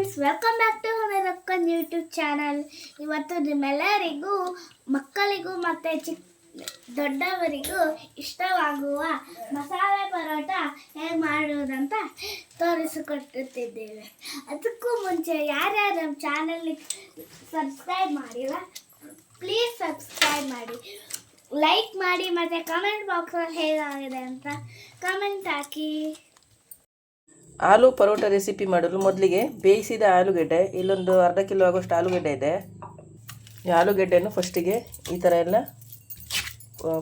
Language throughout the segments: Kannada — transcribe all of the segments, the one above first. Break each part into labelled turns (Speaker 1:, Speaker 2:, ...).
Speaker 1: ಫ್ರೆಂಡ್ಸ್ ವೆಲ್ಕಮ್ ಬ್ಯಾಕ್ ಟು ರಕ್ಕನ್ ಯೂಟ್ಯೂಬ್ ಚಾನಲ್ ಇವತ್ತು ನಿಮ್ಮೆಲ್ಲರಿಗೂ, ಮಕ್ಕಳಿಗೂ ಮತ್ತು ಚಿಕ್ಕ ದೊಡ್ಡವರಿಗೂ ಇಷ್ಟವಾಗುವ ಮಸಾಲೆ ಪರೋಟ ಹೇಗೆ ಮಾಡುವುದಂತ ತೋರಿಸಿಕೊಟ್ಟಿದ್ದೇವೆ. ಅದಕ್ಕೂ ಮುಂಚೆ ಯಾರ್ಯಾರು ನಮ್ಮ ಚಾನಲ್ಗೆ ಸಬ್ಸ್ಕ್ರೈಬ್ ಮಾಡಿಲ್ಲ ಪ್ಲೀಸ್ ಸಬ್ಸ್ಕ್ರೈಬ್ ಮಾಡಿ. ಲೈಕ್ ಮಾಡಿ ಮತ್ತು ಕಮೆಂಟ್ ಬಾಕ್ಸಲ್ಲಿ ಹೇಗಾಗಿದೆ ಅಂತ ಕಮೆಂಟ್ ಹಾಕಿ.
Speaker 2: ಆಲೂ ಪರೋಟ ರೆಸಿಪಿ ಮಾಡಲು ಮೊದಲಿಗೆ ಬೇಯಿಸಿದ ಆಲೂಗೆಡ್ಡೆ, ಇಲ್ಲೊಂದು ಅರ್ಧ ಕಿಲೋ ಆಗೋಷ್ಟು ಆಲೂಗೆಡ್ಡೆ ಇದೆ. ಈ ಆಲೂಗೆಡ್ಡೆಯನ್ನು ಫಸ್ಟಿಗೆ ಈ ಥರ ಎಲ್ಲ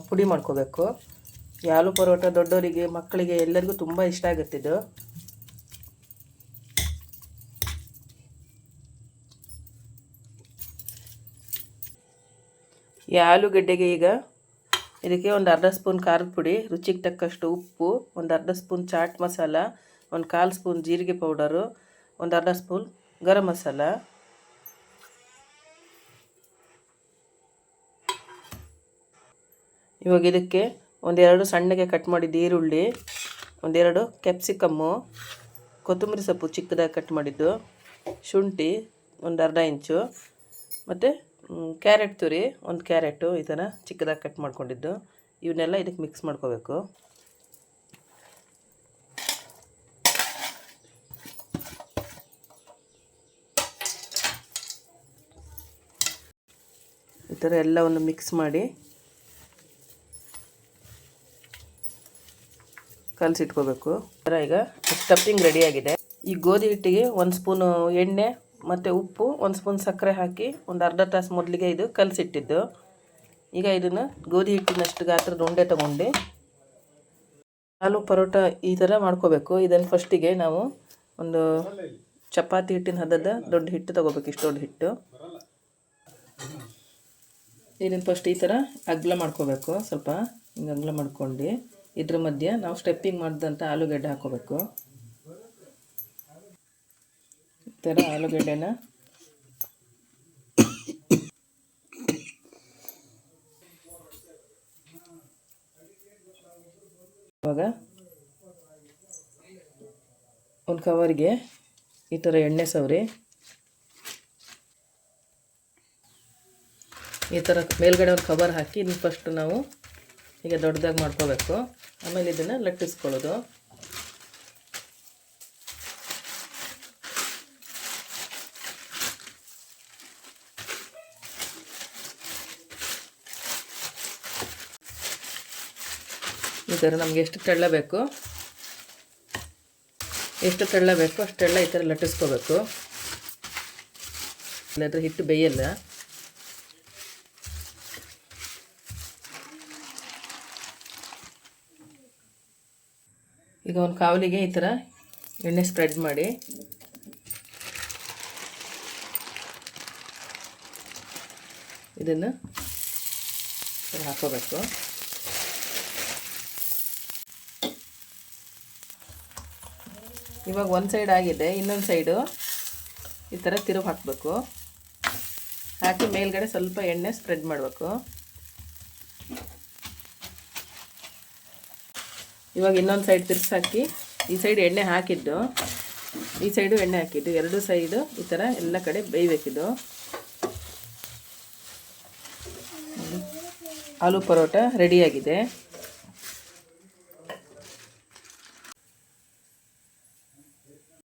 Speaker 2: ಪುಡಿ ಮಾಡ್ಕೋಬೇಕು. ಈ ಆಲೂ ಪರೋಟ ದೊಡ್ಡವರಿಗೆ, ಮಕ್ಕಳಿಗೆ ಎಲ್ಲರಿಗೂ ತುಂಬ ಇಷ್ಟ ಆಗುತ್ತಿದ್ದು ಈ ಆಲೂಗೆಡ್ಡೆಗೆ ಈಗ ಇದಕ್ಕೆ ಒಂದು ಅರ್ಧ ಸ್ಪೂನ್ ಖಾರದ ಪುಡಿ, ರುಚಿಗೆ ತಕ್ಕಷ್ಟು ಉಪ್ಪು, ಒಂದು ಅರ್ಧ ಸ್ಪೂನ್ ಚಾಟ್ ಮಸಾಲ ಒಂದು ಕಾಲು ಸ್ಪೂನ್ ಜೀರಿಗೆ ಪೌಡರು, ಒಂದು ಅರ್ಧ ಸ್ಪೂನ್ ಗರಂ ಮಸಾಲ, ಇವಾಗ ಇದಕ್ಕೆ ಒಂದೆರಡು ಸಣ್ಣಗೆ ಕಟ್ ಮಾಡಿದ ಈರುಳ್ಳಿ ಒಂದೆರಡು ಕ್ಯಾಪ್ಸಿಕಮ್ಮು, ಕೊತ್ತಂಬರಿ ಸೊಪ್ಪು ಚಿಕ್ಕದಾಗಿ ಕಟ್ ಮಾಡಿದ್ದು, ಶುಂಠಿ ಒಂದು ಅರ್ಧ ಇಂಚು, ಮತ್ತು ಕ್ಯಾರೆಟ್ ತುರಿ ಒಂದು ಕ್ಯಾರೆಟು ಈ ಥರ ಚಿಕ್ಕದಾಗಿ ಕಟ್ ಮಾಡ್ಕೊಂಡಿದ್ದು, ಇವನ್ನೆಲ್ಲ ಇದಕ್ಕೆ ಮಿಕ್ಸ್ ಮಾಡ್ಕೋಬೇಕು. ಥರ ಎಲ್ಲವನ್ನು ಮಿಕ್ಸ್ ಮಾಡಿ ಕಲಸಿಟ್ಕೋಬೇಕು. ಈ ಥರ ಈಗ ಸ್ಟಫಿಂಗ್ ರೆಡಿಯಾಗಿದೆ ಈ ಗೋಧಿ ಹಿಟ್ಟಿಗೆ ಒಂದು ಸ್ಪೂನು ಎಣ್ಣೆ ಮತ್ತು ಉಪ್ಪು, ಒಂದು ಸ್ಪೂನ್ ಸಕ್ಕರೆ ಹಾಕಿ ಒಂದು ಅರ್ಧ ತಾಸು ಮೊದಲಿಗೆ ಇದು ಕಲಸಿಟ್ಟಿದ್ದು. ಈಗ ಇದನ್ನು ಗೋಧಿ ಹಿಟ್ಟಿನಷ್ಟು ಗಾತ್ರದ ಉಂಡೆ ತಗೊಂಡು ಆಲೂ ಪರೋಟ ಈ ಥರ ಮಾಡ್ಕೋಬೇಕು. ಇದನ್ನು ಫಸ್ಟಿಗೆ ನಾವು ಒಂದು ಚಪಾತಿ ಹಿಟ್ಟಿನ ಹದದ ದೊಡ್ಡ ಹಿಟ್ಟು ತಗೋಬೇಕು ಇಷ್ಟು ದೊಡ್ಡ ಹಿಟ್ಟು. ಇದನ್ನು ಫಸ್ಟ್ ಈ ಥರ ಅಗ್ಲ ಮಾಡ್ಕೋಬೇಕು, ಸ್ವಲ್ಪ ಹಿಂಗೆ ಅಗ್ಲ ಮಾಡ್ಕೊಂಡು ಇದ್ರ ಮಧ್ಯೆ ನಾವು ಸ್ಟೆಪ್ಪಿಂಗ್ ಮಾಡಿದಂಥ ಆಲೂಗಡ್ಡೆ ಹಾಕೋಬೇಕು. ಈ ಥರ ಆಲೂಗಡ್ಡೆನ ಇವಾಗ ಒಂದು ಕವರ್ಗೆ ಈ ಥರ ಎಣ್ಣೆ ಸವರಿ. ಈ ಥರ ಮೇಲ್ಗಡೆ ಒಂದು ಕವರ್ ಹಾಕಿ ಇನ್ನು ಫಸ್ಟ್ ನಾವು ಈಗ ದೊಡ್ಡದಾಗಿ ಮಾಡ್ಕೋಬೇಕು. ಆಮೇಲೆ ಇದನ್ನು ಲಟ್ಟಿಸ್ಕೊಳ್ಳೋದು. ಈ ಥರ ನಮ್ಗೆ ಎಷ್ಟು ತೆಳ್ಳ ಬೇಕು ಎಷ್ಟು ತೆಳ್ಳ ಬೇಕು ಅಷ್ಟು ತೆಳ್ಳ ಈ ಥರ ಲಟ್ಟಿಸ್ಕೋಬೇಕು. ಇಲ್ಲಾದ್ರೆ ಹಿಟ್ಟು ಬೇಯಲ್ಲ. ಈಗ ಒಂದು ಕಾವಲಿಗೆ ಈ ಥರ ಎಣ್ಣೆ ಸ್ಪ್ರೆಡ್ ಮಾಡಿ. ಇದನ್ನು ಹಾಕೋಬೇಕು. ಇವಾಗ ಒಂದು ಸೈಡ್ ಆಗಿದೆ, ಇನ್ನೊಂದು ಸೈಡು ಈ ಥರ ತಿರುವು ಹಾಕಬೇಕು. ಹಾಕಿ ಮೇಲ್ಗಡೆ ಸ್ವಲ್ಪ ಎಣ್ಣೆ ಸ್ಪ್ರೆಡ್ ಮಾಡಬೇಕು. ಇವಾಗ ಇನ್ನೊಂದು ಸೈಡ್ ತಿರ್ಸಾಕಿ ಈ ಸೈಡ್ ಎಣ್ಣೆ ಹಾಕಿದ್ದು. ಈ ಸೈಡು ಎಣ್ಣೆ ಹಾಕಿದ್ದು. ಎರಡು ಸೈಡು ಈ ಥರ ಎಲ್ಲ ಕಡೆ ಬೇಯಬೇಕಿದ್ದು. ಆಲೂ ಪರೋಟ ರೆಡಿಯಾಗಿದೆ